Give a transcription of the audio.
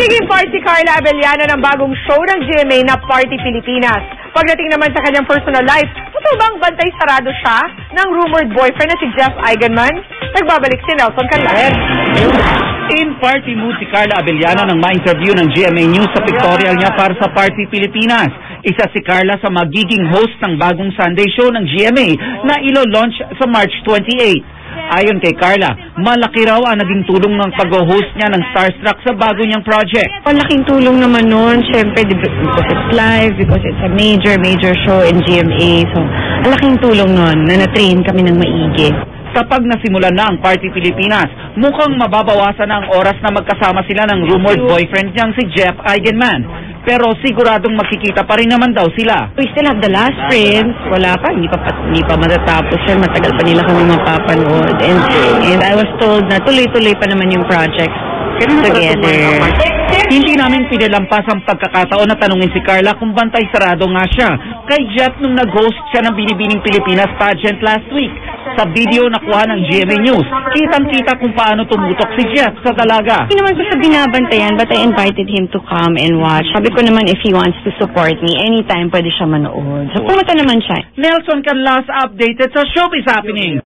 Magiging part si Carla Abellana ng bagong show ng GMA na Party Pilipinas. Pagdating naman sa kanyang personal life, totoo bang bantay sarado siya ng rumored boyfriend na si Jeff Eigenman? Nagbabalik si Nelson Canlas. In party mood si Carla Abellana nang ma-interview ng GMA News sa pictorial niya para sa Party Pilipinas. Isa si Carla sa magiging host ng bagong Sunday show ng GMA na ilo-launch sa March 28. Ayon kay Carla, malaki raw ang naging tulong ng pag-host niya ng Starstruck sa bago niyang project. Malaking tulong naman nun, syempre, because it's live, because it's a major, major show in GMA. So, ang laking tulong nun na na-train kami ng maigi. Kapag nasimulan na ang Party Pilipinas, mukhang mababawasan na ang oras na magkasama sila ng rumored boyfriend niyang si Jeff Eigenman. Pero siguradong makikita pa rin naman daw sila. We still have The Last Prince. Wala pa, hindi pa, hindi pa matatapos yan. Matagal pa nila kami mapapanood. And, and I was told na tuloy-tuloy pa naman yung project together. Hindi namin pinalampas ang pagkakataon na tanungin si Carla kung bantay sarado nga siya kay Jeff nung nag-host siya ng Binibining Pilipinas pageant last week. Sa video na kuha ng GMA News, kitang-kita kung paano tumutok si Jeff sa dalaga. Hindi naman ko sa binabantayan, but I invited him to come and watch. Sabi ko naman, if he wants to support me, anytime pwede siya manood. So, pumunta naman siya. Nelson Canlas updated sa Showbiz Happening.